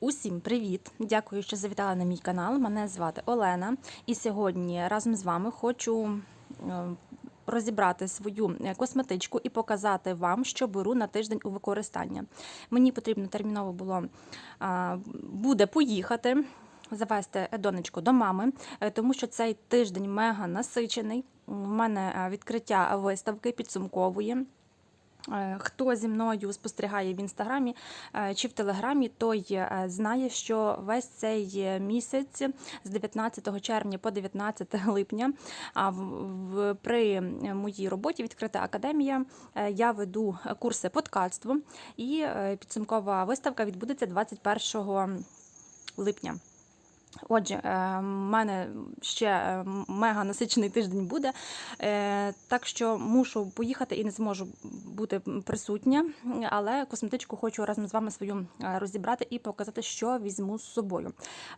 Усім привіт! Дякую, що завітали на мій канал. Мене звати Олена, і сьогодні разом з вами хочу е, розібрати свою е, косметичку і показати вам, що беру на тиждень у використання. Мені потрібно терміново було буде поїхати. Завести донечку до мами, е, тому що цей тиждень мега насичений. У мене е, відкриття виставки підсумкової. Е, Хто зі мною спостерігає в інстаграмі е, чи в телеграмі, той е, знає, що весь цей місяць з 19 червня по 19 липня в- при моїй роботі відкрита академія. Я веду курси подкасту, і підсумкова виставка відбудеться 21 липня. Отже, е, в мене ще е, мега насичений тиждень буде, е, так що мушу поїхати і не зможу бути присутня, але косметичку хочу разом з вами свою розібрати і показати, що візьму з собою.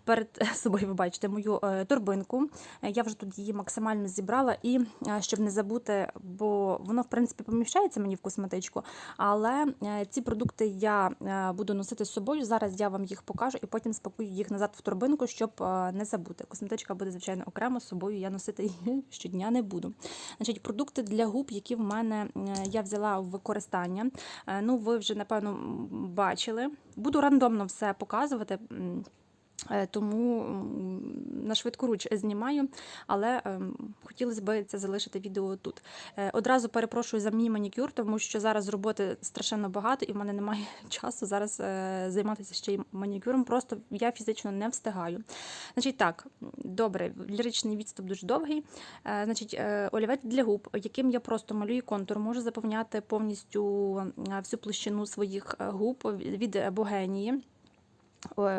Перед собою ви бачите мою торбинку. Я вже тут її максимально зібрала, і щоб не забути, бо воно в принципі поміщається мені в косметичку, але ці продукти я буду носити з собою. Зараз я вам їх покажу і потім спакую їх назад в торбинку, щоб е, не забути. Косметичка буде, звичайно, окремо з собою. Я носити її щодня не буду. Значить, продукти для губ, які в мене е, я взяла в використання. Е, Ну, ви вже напевно бачили. Буду рандомно все показувати. Е, Тому на швидку руч знімаю, але ем, хотілося б це залишити відео тут. Е, Одразу перепрошую за мій манікюр, тому що зараз роботи страшенно багато, і в мене немає часу зараз е, займатися ще й манікюром. Просто я фізично не встигаю. Значить, так, добре, ліричний відступ дуже довгий. Значить, олівець для губ, яким я просто малюю контур, можу заповняти повністю всю площину своїх губ від богенії.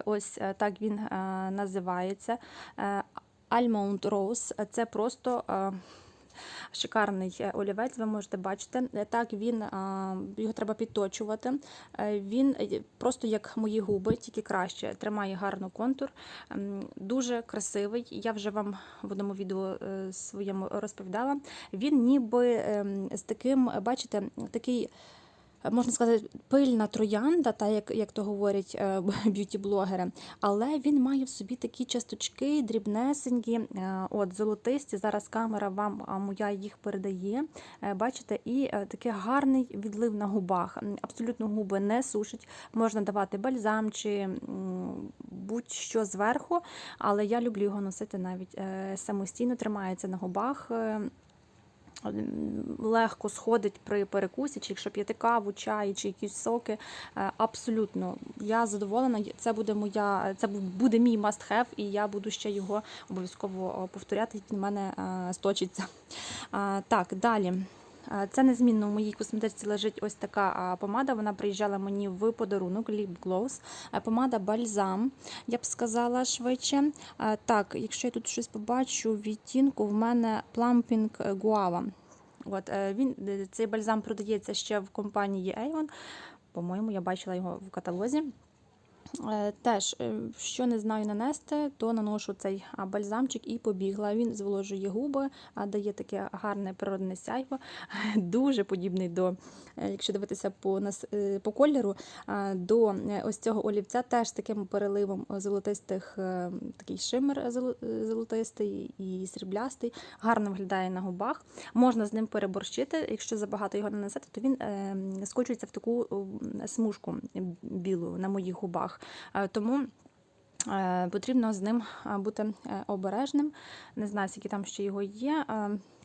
Ось е, так він е, називається. Е, Almond Rose. Це просто шикарний олівець, ви можете бачити. Так, він, його треба підточувати. Він просто як мої губи, тільки краще. Тримає гарно контур. Дуже красивий. Я вже вам в одному відео своєму розповідала. Він ніби ем, з таким, бачите, такий можна сказати, пильна троянда, та як, як то говорять е, б'юті-блогери, але він має в собі такі часточки, дрібнесенькі, е, от золотисті. Зараз камера вам моя їх передає. Е, Бачите, і такий гарний відлив на губах. Абсолютно губи не сушить. Можна давати бальзам чи будь-що зверху, але я люблю його носити навіть самостійно, тримається на губах. Легко сходить при перекусі, чи якщо п'єте каву, чай, чи якісь соки. Е, Абсолютно, я задоволена. Це буде моя, це буде мій must have, і я буду ще його обов'язково повторяти. Він в мене е, сточиться. Так, далі. Це незмінно у моїй косметичці лежить ось така помада. Вона приїжджала мені в подарунок Lip Gloss. Помада бальзам, я б сказала швидше. Так, якщо я тут щось побачу, відтінку в мене Plumping Guava. От, е, він, е, цей бальзам продається ще в компанії Avon. По-моєму, я бачила його в каталозі. Е, Теж, е, що не знаю нанести, то наношу цей бальзамчик і побігла. Він зволожує губи, дає таке гарне природне сяйво. Дуже подібний до, е, якщо дивитися по, по кольору, до ось цього олівця, теж таким переливом золотистих, такий шимер золотистий і сріблястий. Гарно виглядає на губах. Можна з ним переборщити. Якщо забагато його нанесете, то він скочується в таку смужку білу на моїх губах. Е, Тому е, потрібно з ним е, бути обережним. Не знаю, скільки там ще його є.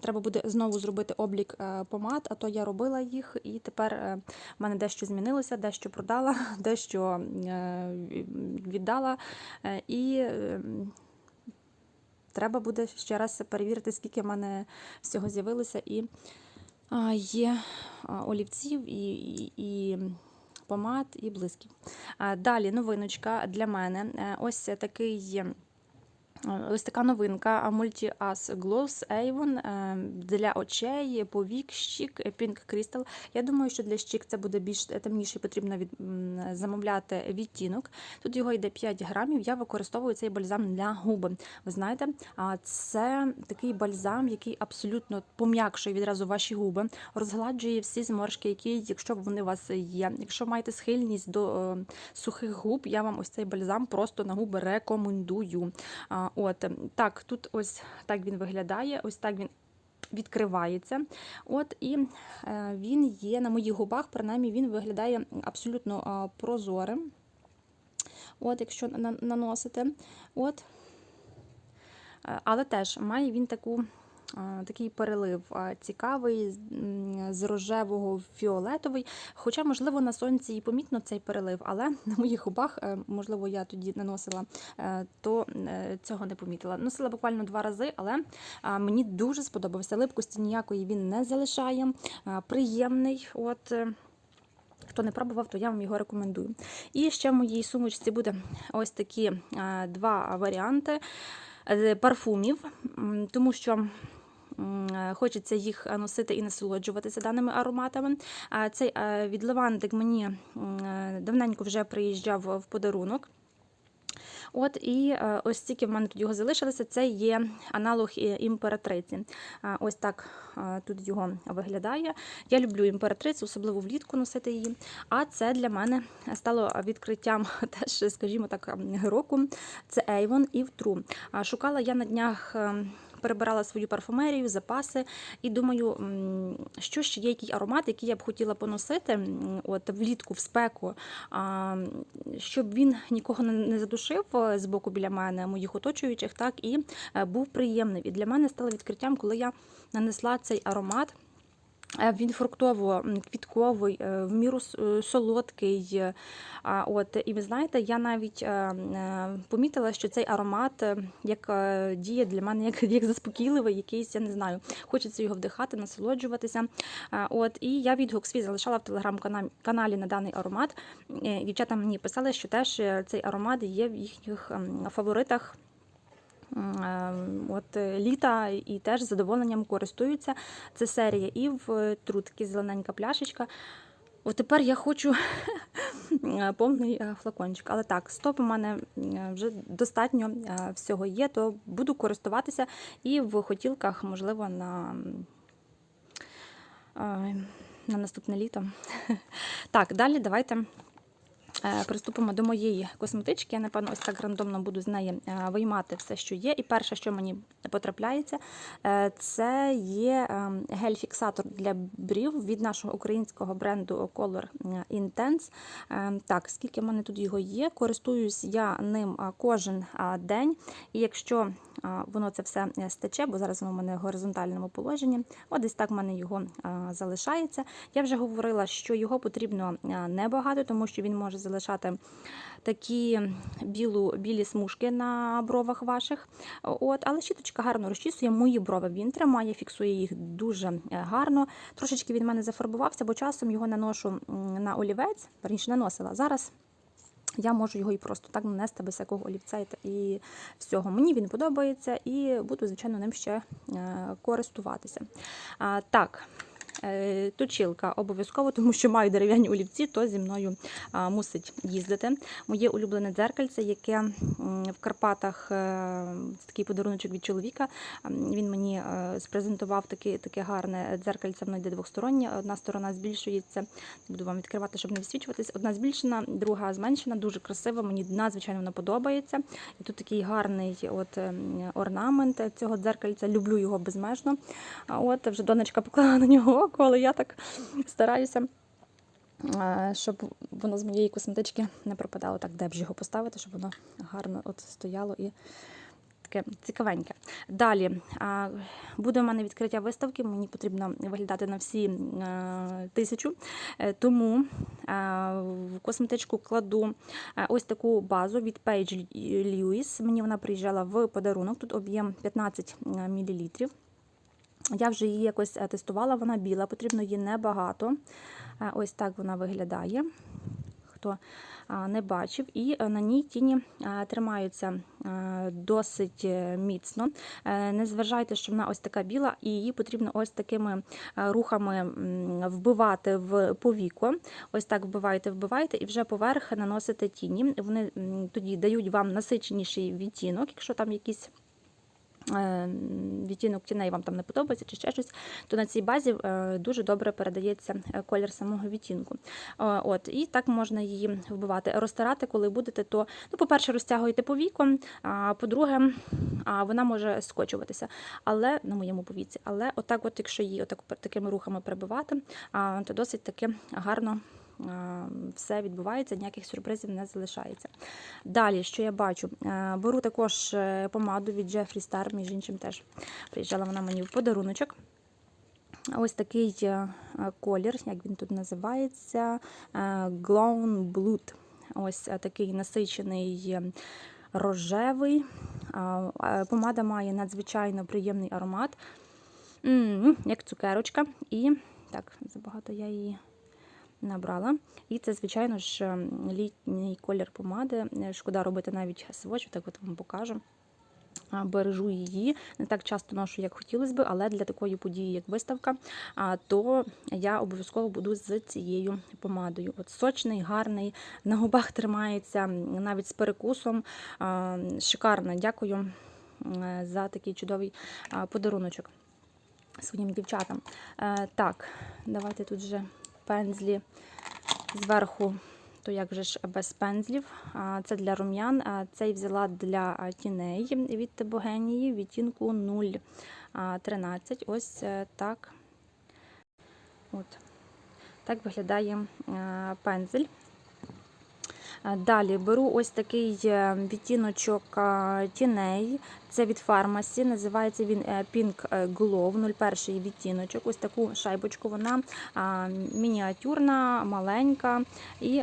Треба буде знову зробити облік помад, а то я робила їх, і тепер в мене дещо змінилося, дещо продала, дещо віддала. І е, треба буде ще раз перевірити, скільки в мене всього з'явилося. І є олівців і, і, і помад, і блисків. Далі новиночка для мене. Е, Ось такий. Ось така новинка Multi As Glows Avon е, для очей, повік, щік, Pink Crystal. Я думаю, що для щік це буде більш темніший, потрібно від, замовляти відтінок. Тут його йде 5 грамів. Я використовую цей бальзам для губи. Ви знаєте, це такий бальзам, який абсолютно пом'якшує відразу ваші губи, розгладжує всі зморшки, які, якщо вони у вас є. Якщо маєте схильність до е, сухих губ, я вам ось цей бальзам просто на губи рекомендую. От так, тут ось так він виглядає, ось так він. Відкривається, от і е, він є на моїх губах, принаймні він виглядає абсолютно прозорим. От, якщо наносити. От. Е, Але теж має він таку, такий перелив е, цікавий, з- рожевого в фіолетовий. Хоча, можливо, на сонці і помітно цей перелив, але на моїх губах, е, можливо, я тоді наносила, е, то е, цього не помітила. Носила буквально два рази, але е, мені дуже сподобався. Липкості ніякої він не залишає. Е, Приємний. От. е, Хто не пробував, то я вам його рекомендую. І ще в моїй сумочці буде ось такі е, два варіанти е, парфумів, тому що. Е, Хочеться їх носити і насолоджуватися даними ароматами. Цей е, від Левантик мені е, давненько вже приїжджав в подарунок. От і е, ось стільки в мене тут його залишилося. Це є аналог е, імператриці. Ось так е, тут його виглядає. Я люблю імператрицю, особливо влітку носити її. А це для мене стало відкриттям теж, скажімо так, року. Це Avon і True. Шукала я на днях. Перебирала свою парфумерію, запаси, і думаю, що ще є який аромат, який я б хотіла поносити от влітку в спеку, щоб він нікого не- не задушив е, з боку біля мене, моїх оточуючих, так і е, був приємний. І для мене стало відкриттям, коли я нанесла цей аромат. Е, Він фруктово-квітковий, е, в міру е, солодкий. От, і ви знаєте, я навіть помітила, що цей аромат як діє для мене як, як заспокійливий, якийсь, я не знаю, хочеться його вдихати, насолоджуватися. От, і я відгук свій залишала в телеграм-каналі на даний аромат. Дівчата мені писали, що теж цей аромат є в їхніх ем, фаворитах. М, е, От е, літа і теж задоволенням користуються. Це серія і в трутки зелененька пляшечка. От тепер я хочу е, повний е, флакончик. Але так, стоп у мене е, вже достатньо е, всього є, то буду користуватися і в хотілках, можливо, на, е, на наступне літо. Так, далі давайте. Е, Приступимо до моєї косметички. Я, напевно, ось так рандомно буду з неї е, виймати все, що є. І перше, що мені потрапляється, е, це є ем, гель-фіксатор для брів від нашого українського бренду Color Intense. Е, Так, скільки в мене тут його є, користуюсь я ним кожен день. І якщо воно це все стече, бо зараз воно в мене в горизонтальному положенні, от десь так в мене його залишається. Я вже говорила, що його потрібно небагато, тому що він може залишати такі білу, білі смужки на бровах ваших. От, але щіточка гарно розчісує мої брови. Він тримає, фіксує їх дуже е, гарно. Трошечки він в мене зафарбувався, бо часом його наношу на олівець, верніше наносила. Зараз я можу його і просто так нанести без якого олівця і всього. Мені він подобається і буду, звичайно, ним ще е, користуватися. Так. Е, Точилка обов'язково, тому що маю дерев'яні олівці, то зі мною мусить їздити. Моє улюблене дзеркальце, яке в Карпатах це такий подаруночок від чоловіка. Він мені е, спрезентував таке, таке гарне дзеркальце, воно йде двостороннє. Одна сторона збільшується, буду вам відкривати, щоб не відсвічуватись. Одна збільшена, друга зменшена, дуже красива. Мені надзвичайно вона подобається. І тут такий гарний от, ем, орнамент цього дзеркальця. Люблю його безмежно. От вже донечка поклала на нього око, але я так стараюся. е, Щоб воно з моєї косметички не пропадало так, де б його поставити, щоб воно гарно от стояло і таке цікавеньке. Далі буде в мене відкриття виставки. Мені потрібно виглядати на всі е, тисячу. Е, Тому в косметичку кладу ось таку базу від Page Lewis. Мені вона приїжджала в подарунок. Тут об'єм 15 мл. Я вже її якось е, тестувала, вона біла, потрібно її небагато. Е, Ось так вона виглядає. хто не бачив. І е, на ній тіні тримаються досить е, міцно. Е, Не зважайте, що вона ось така біла, і її потрібно ось такими е, рухами вбивати в повіко. Ось так вбиваєте, вбиваєте, і вже поверх наносите тіні. Вони тоді дають вам насиченіший відтінок, якщо там якісь. Е, Відтінок тіней вам там не подобається чи ще щось, то на цій базі е, дуже добре передається е, колір самого відтінку. Е, От, і так можна її вбивати. Розтирати, коли будете, то, ну, по-перше, розтягуєте повіком, а по-друге, вона може скочуватися, але на моєму повіці. Але отак, от, якщо її отак, такими рухами прибивати, то досить таки гарно. А, Все відбувається, ніяких сюрпризів не залишається. Далі, що я бачу, Е, беру також е, помаду від Jeffree Star, між іншим теж приїжджала вона мені в подаруночок. Ось такий е, е, колір, як він тут називається, е, Glown Blood. Ось е, такий насичений е, рожевий. Е, Помада має надзвичайно приємний аромат, як цукерочка. І так, забагато я її набрала. І це, звичайно ж, ем, літній колір помади. Е, Шкода робити навіть сводч, так от вам покажу. Бережу її, не так часто ношу, як хотілося би, але для такої події, як виставка, то я обов'язково буду з цією помадою. От Сочний, гарний, на губах тримається, навіть з перекусом. Шикарно. Дякую за такий чудовий подаруночок своїм дівчатам. Е, Так, давайте тут вже пензлі зверху то як же ж без пензлів. Це для рум'ян. Цей взяла для тіней від Богенії, відтінку 0,13. Ось е, так. От. Так виглядає е, пензель. А, Далі беру ось такий е, відтіночок тіней. Це від фармасі. Називається він е, Pink Glow, 01 відтіночок. Ось таку шайбочку. Вона мініатюрна, маленька. І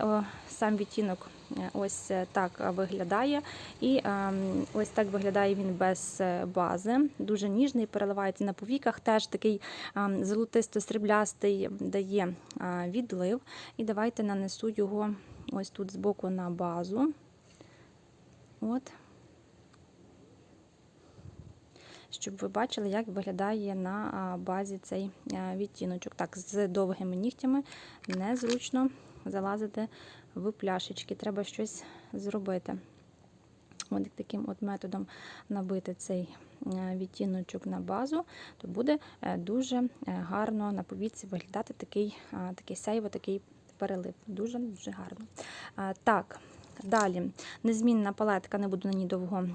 сам відтінок е, ось е, так виглядає. І е, ось так виглядає він без е, бази. Дуже ніжний, переливається на повіках. Теж такий е, золотисто-сріблястий дає е, відлив. І давайте нанесу його ось тут збоку на базу. От. Щоб ви бачили, як виглядає на базі цей відтіночок. Так, з довгими нігтями незручно залазити в пляшечки. Треба щось зробити. От таким от методом набити цей відтіночок на базу, то буде е, дуже е, гарно на повіці виглядати такий, такий сяйво, такий перелив. Дуже дуже гарно. Так. Далі, незмінна палетка, не буду на ній довго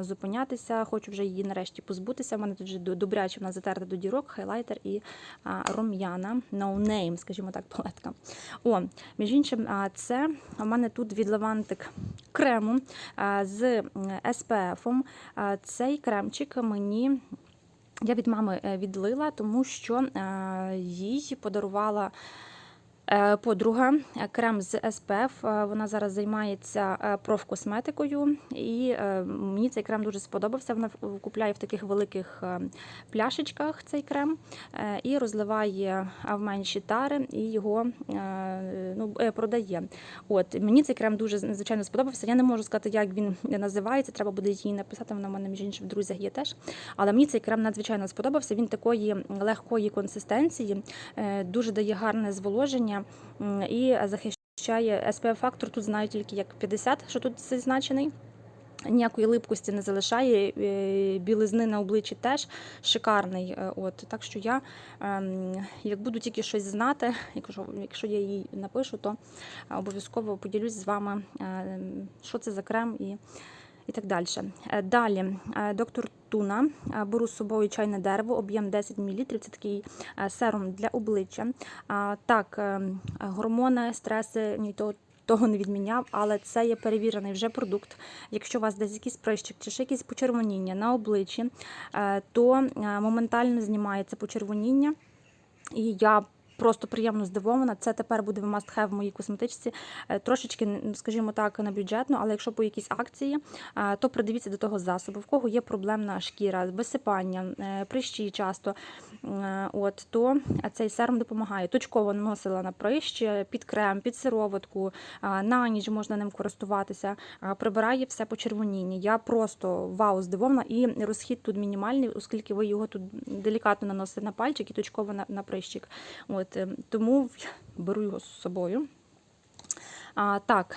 зупинятися. Хочу вже її нарешті позбутися. У мене тут вже добряче вона затерта до дірок, хайлайтер і рум'яна. No name, скажімо так, палетка. О, між іншим, це у мене тут від Левантик крему з SPF. А, Цей кремчик мені. Я від мами е, відлила, тому що е, їй подарувала Подруга, е, крем з SPF, е, вона зараз займається е, профкосметикою, і е, мені цей крем дуже сподобався. Вона купляє в таких великих е, пляшечках цей крем е, і розливає е, в менші тари і його е, ну, е, продає. От мені цей крем дуже звичайно сподобався. Я не можу сказати, як він називається. Треба буде її написати. Вона в мене між іншим в друзях є теж. Але мені цей крем надзвичайно сподобався. Він такої легкої консистенції, е, дуже дає гарне зволоження і захищає SPF фактор. Тут знаю тільки як 50, що тут зазначений. Ніякої липкості не залишає, е, білизни на обличчі теж шикарний. е, От так що я, ем, як буду тільки щось знати, якщо, якщо я їй напишу, то е, обов'язково поділюсь з вами, е, що це за крем і, і так далі. Е, Далі, е, доктор Туна. Е, Беру з собою чайне дерево, об'єм 10 мл. Це такий серум для обличчя. Так, гормони, стреси, ні то. Того не відміняв, але це є перевірений вже продукт. Якщо у вас десь якийсь прищик чи ще якісь почервоніння на обличчі, то моментально знімається почервоніння. І я просто приємно здивована. Це тепер буде в must в моїй косметичці. Е, Трошечки, скажімо так, на бюджетну, але якщо по якійсь акції, е, то придивіться до того засобу. В кого є проблемна шкіра, висипання, е, прищі часто. от, то цей серум допомагає. Точково наносила на прищ, під крем, під сироватку, на ніч можна ним користуватися, прибирає все почервоніння. Я просто вау, здивована, і розхід тут мінімальний, оскільки ви його тут делікатно наносите на пальчик і точково на, на прищик. От, е, тому беру його з собою. А, так,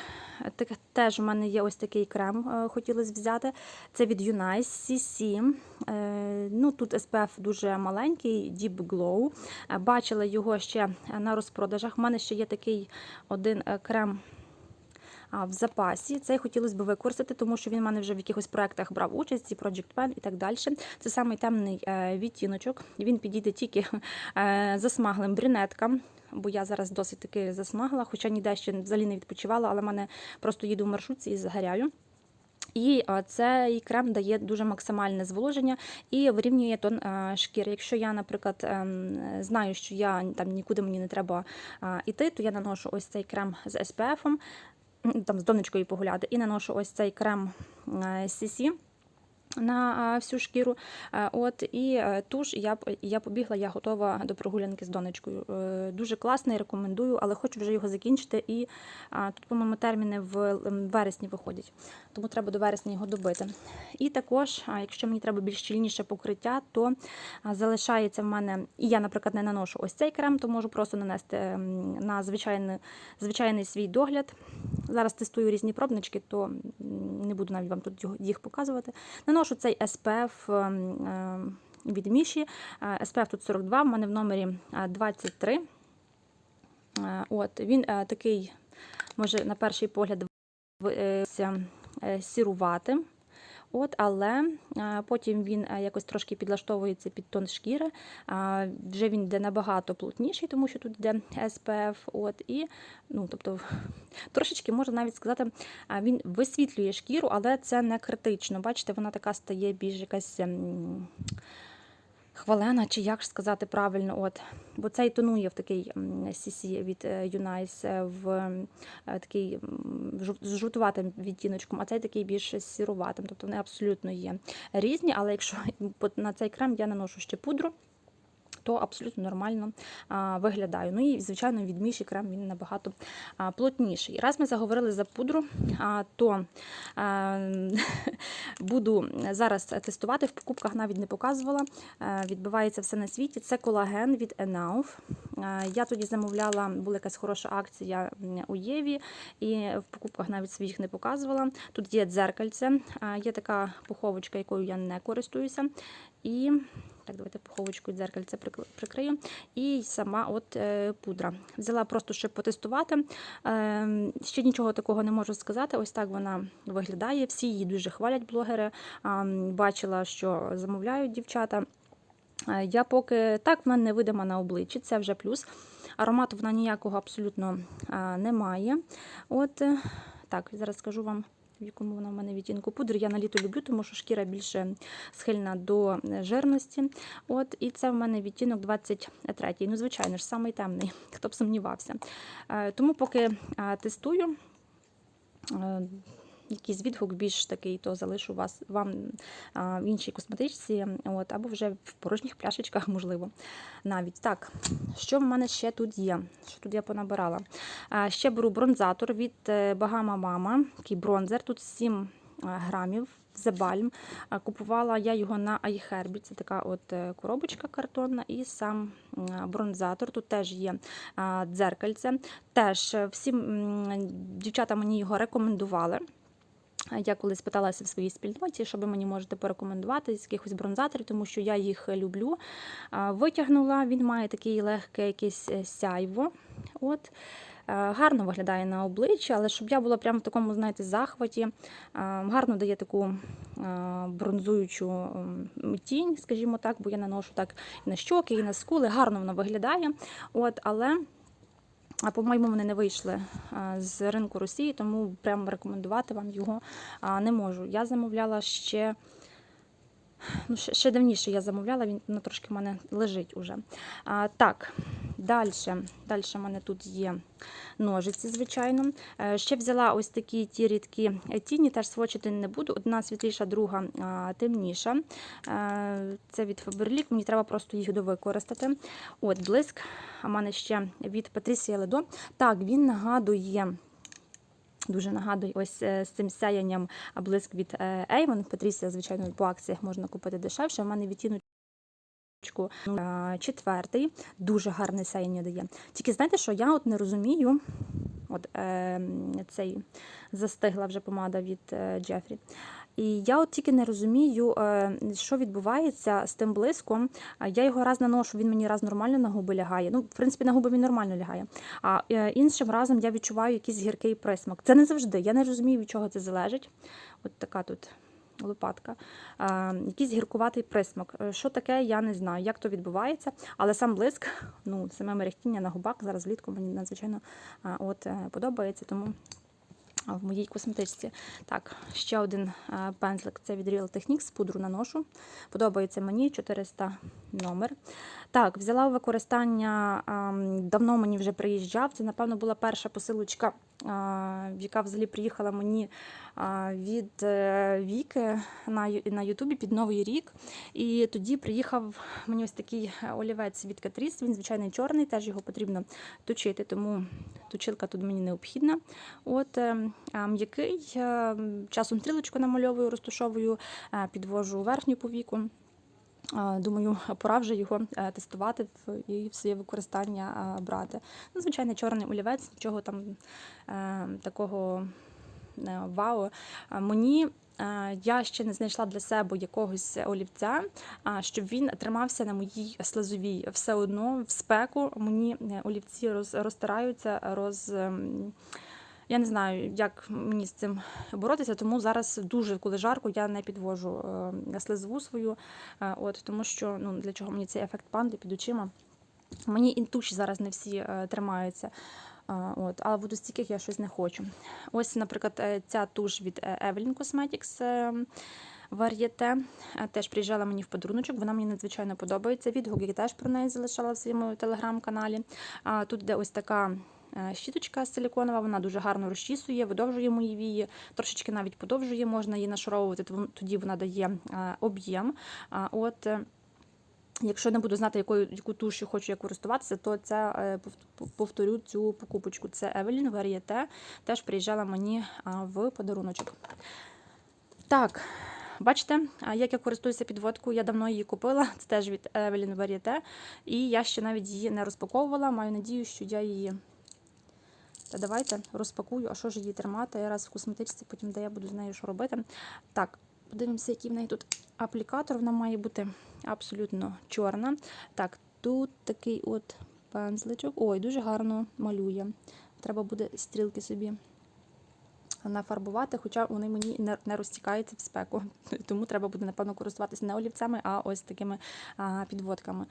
так, теж у мене є ось такий крем, е, хотілося взяти. Це від Unice CC. Е, ну, тут SPF дуже маленький, Deep Glow. Е, Бачила його ще на розпродажах. У мене ще є такий один е, крем. В запасі цей хотілося б використати, тому що він в мене вже в якихось проєктах брав участь, і Project Pen і так далі. Це самий темний е, відтіночок. Він підійде тільки е, засмаглим брюнеткам бо я зараз досить таки засмагла, хоча ніде ще взагалі не відпочивала, але в мене просто їду в маршрутці і загоряю. І цей крем дає дуже максимальне зволоження і вирівнює тон шкіри. Якщо я, наприклад, ем, знаю, що я там нікуди мені не треба а, іти, то я наношу ось цей крем з SPF, там з донечкою погуляти, і наношу ось цей крем CC на всю шкіру. Е, От і е, туш я я побігла, я готова до прогулянки з донечкою. Е, Дуже класний, рекомендую, але хочу вже його закінчити. І тут, по-моєму, терміни в вересні виходять, тому треба до вересня його добити. І також, якщо мені треба більш щільніше покриття, то залишається в мене, і я, наприклад, не наношу ось цей крем, то можу просто нанести ем, на звичайний, звичайний свій догляд. Зараз тестую різні пробнички, то не буду навіть вам тут їх показувати. Наношу цей SPF ем, ем, від Міші. Е, SPF тут 42, в мене в номері е, 23. Е, От, він е, такий, може, на перший погляд, е, е, сіруватим. От, але потім він е, якось трошки підлаштовується під тон шкіри. Вже він йде набагато плотніший, тому що тут йде SPF. От, і, ну, тобто, трошечки можна навіть сказати, він висвітлює шкіру, але це не критично. Бачите, вона така стає більш якась. Хвалена, чи як ж сказати правильно, от бо цей тонує в такий сісі від Юнайс Unice е, в е, такий з жовтуватим відтіночком, а цей такий більш сіруватим. Тобто вони абсолютно є різні, але якщо на цей крем я наношу ще пудру, то абсолютно нормально виглядаю. Ну і, звичайно, від Міші крем він набагато плотніший. Раз ми заговорили за пудру, то буду зараз тестувати. В покупках навіть не показувала. Відбувається все на світі. Це колаген від Enauf. Я тоді замовляла, була якась хороша акція у Єві, і в покупках навіть своїх не показувала. Тут є дзеркальце, є така пуховочка, якою я не користуюся. І так, давайте пуховочку і дзеркальце прикл- прикрию. І сама от е, пудра. Взяла просто, щоб потестувати. Е, ще нічого такого не можу сказати. Ось так вона виглядає. Всі її дуже хвалять блогери. Бачила, що замовляють дівчата. Е, Я поки так вона не видима на обличчі, це вже плюс. Аромату вона ніякого абсолютно а, не. От е, так, зараз скажу вам, в якому вона в мене відтінку пудр. Я на літо люблю, тому що шкіра більше схильна до е, жирності. От, і це в мене відтінок 23. Ну, звичайно ж, самий темний, хто б сумнівався. Е, Тому поки тестую. Е, Якийсь відгук більш такий, то залишу вас вам в іншій косметичці, от, або вже в порожніх пляшечках, можливо. Навіть так, що в мене ще тут є? Що тут я понабирала? Ще беру бронзатор від е, Bahama Mama, такий бронзер, тут 7 грамів. The Balm. А, Купувала я його на iHerb. Це така от е, коробочка картонна, і сам бронзатор. Тут теж є дзеркальце. Теж е, всі дівчата мені його рекомендували. Я колись питалася в своїй спільноті, що ви мені можете порекомендувати з якихось бронзаторів, тому що я їх люблю. Витягнула, він має такий легке якесь е, сяйво. От. Е, Гарно виглядає на обличчі, але щоб я була прямо в такому, знаєте, захваті, е, гарно дає таку е, бронзуючу тінь, скажімо так, бо я наношу так і на щоки, і на скули. Гарно воно виглядає. От, але а по-моєму, вони не вийшли з ринку Росії, тому прямо рекомендувати вам його не можу. Я замовляла ще Ну, ще, ще давніше я замовляла, він ну, трошки в мене лежить уже. А, так, далі. Далі в мене тут є ножиці, звичайно. Е, ще взяла ось такі ті рідкі тіні, теж свочити не буду. Одна світліша, друга а, темніша. Е, це від Faberlic, мені треба просто їх довикористати. От, блиск. А в мене ще від Patricia Ледо. Так, він нагадує. Дуже нагадую, ось е, з цим сяянням блиск від е, Avon. Патрісія, звичайно, по акціях можна купити дешевше. У мене відтіночку е, четвертий, дуже гарне сяяння дає. Тільки знаєте, що я от не розумію, от е, цей застигла вже помада від е, Джефрі. І я от тільки не розумію, е, що відбувається з тим блиском. Я його раз наношу, він мені раз нормально на губи лягає. Ну, в принципі, на губи він нормально лягає. А е, іншим разом я відчуваю якийсь гіркий присмак. Це не завжди. Я не розумію, від чого це залежить. От така тут лопатка. Якийсь гіркуватий присмак. Е, Що таке, я не знаю, як то відбувається. Але сам блиск, ну, саме мерехтіння на губах зараз влітку мені надзвичайно от, е, подобається. Тому в моїй косметичці. Так, ще один е, пензлик це від Real Techniques, пудру наношу. Подобається мені 400 номер. Так, взяла у використання, давно мені вже приїжджав. Це, напевно, була перша посилочка, яка взагалі приїхала мені від е, Віки на, Ютубі під Новий рік. І тоді приїхав мені ось такий олівець від Catrice. Він, звичайно, чорний, теж його потрібно точити, тому точилка тут мені необхідна. От е, м'який, е, часом стрілочку намальовую, розташовую, підвожу верхню повіку. Думаю, пора вже його е, тестувати і в своє використання брати. Ну, звичайно, чорний олівець, нічого там е, такого е, вау. Мені я ще не знайшла для себе якогось олівця, щоб він тримався на моїй слизовій. Все одно в спеку мені олівці роз, розтираються, роз. Я не знаю, як мені з цим боротися, тому зараз дуже, коли жарко, я не підвожу е, слизову свою, е, от, тому що ну, для чого мені цей ефект панди під очима. Мені і туші зараз не всі е, тримаються. От, але водостійких я щось не хочу. Ось, наприклад, ця туш від Evelyn Cosmetics е, Varieté. е, Теж приїжджала мені в подаруночок, вона мені надзвичайно подобається. Відгук я теж про неї залишала в своєму телеграм-каналі. Тут де ось така щіточка силіконова, вона дуже гарно розчісує, видовжує мої вії, трошечки навіть подовжує, можна її нашаровувати, тоді вона дає е, об'єм. От, е, Якщо не буду знати, якою яку тушу хочу я користуватися, то це е, повторю цю покупочку. Це Evelyn Varieté, теж приїжджала мені в подаруночок. Так, бачите, як я користуюся підводкою, я давно її купила. Це теж від Evelyn Varieté. І я ще навіть її не розпаковувала. Маю надію, що я її. Та давайте розпакую, а що ж її тримати? Я раз в косметичці, потім де я буду з нею що робити. Так, подивимося, який в неї тут аплікатор. Вона має бути абсолютно чорна. Так, тут такий от пензличок. Ой, дуже гарно малює. Треба буде стрілки собі нафарбувати, хоча вони мені не, розтікаються в спеку. Тому треба буде, напевно, користуватися не олівцями, а ось такими підводками.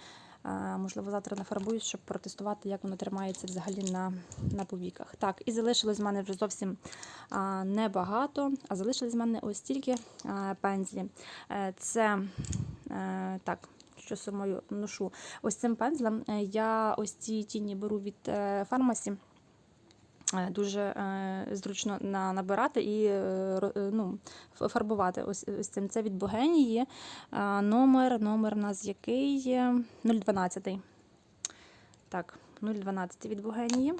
Можливо, завтра нафарбую, щоб протестувати, як воно тримається взагалі на, на повіках. Так, і залишилось в мене вже зовсім а, небагато, а залишилось в мене ось тільки а, пензлі. Е, Це а, так. Що самою ношу. Ось цим пензлем е, я ось ці тіні беру від е, фармасі. Е, Дуже е, зручно набирати і е, ну, фарбувати. Ось, ось цим. Це від Богенії. Номер, номер у нас який? є? 012. Так, 012 від Богенії.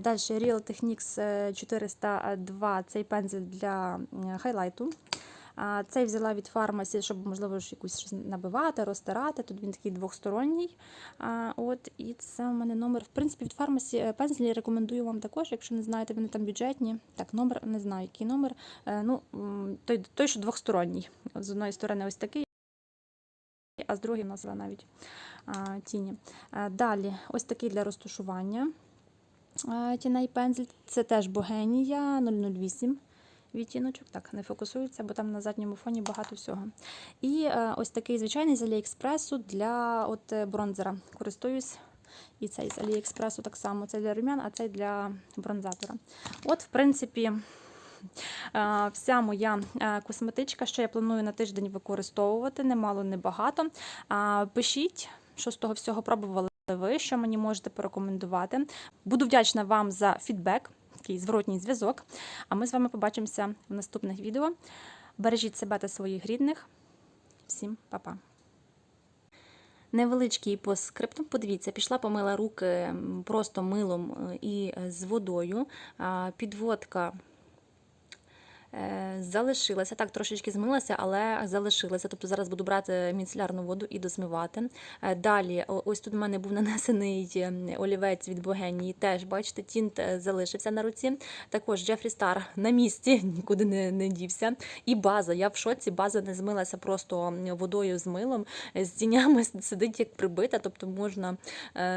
Далі Real Techniques е, 402 цей пензель для хайлайту. Цей взяла від фармасі, щоб, можливо, якусь набивати, розтирати. Тут він такий двохсторонній. От, і це у мене номер. В принципі, від фармасі е, пензлі рекомендую вам також, якщо не знаєте, вони там бюджетні. Так, номер не знаю, який номер. Е, Ну, той, той, що двохсторонній. З одної сторони, ось такий. А з другої носила навіть а, тіні. А, далі, ось такий для розташування тіней пензель. Це теж Богенія 008 відтіночок. Так, не фокусується, бо там на задньому фоні багато всього. І е, ось такий звичайний з Аліекспресу для от, е, бронзера. Користуюсь. І цей з Аліекспресу так само. Це для румян, а цей для бронзатора. От, в принципі, Е, Вся моя косметичка, що я планую на тиждень використовувати, немало, не багато. Пишіть, що з того всього пробували ви, що мені можете порекомендувати. Буду вдячна вам за фідбек, такий зворотній зв'язок. А ми з вами побачимося в наступних відео. Бережіть себе та своїх рідних. Всім па-па. Невеличкий по скрипту. Подивіться, пішла помила руки просто милом е, і е, з водою. Підводка е, залишилася. Так, трошечки змилася, але залишилася. Тобто зараз буду брати міцелярну воду і дозмивати. Е, Далі, ось тут в мене був нанесений е, олівець від Богенії. Теж, бачите, тінт е, залишився на руці. Також Джефрі Стар на місці, нікуди не, не дівся. І база. Я в шоці, база не змилася просто водою з милом. З тінями сидить як прибита, тобто можна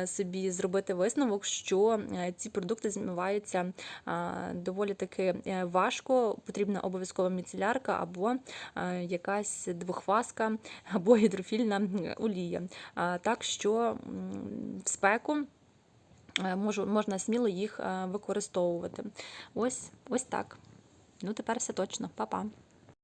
собі зробити висновок, що ці продукти змиваються доволі таки важко. Потрібна обов'язкова міцелярка або е, якась двохваска, або гідрофільна е, олія. Так що в спеку. е, Можу, можна сміло їх е, використовувати. Ось, ось так. Ну, тепер все точно. Па-па.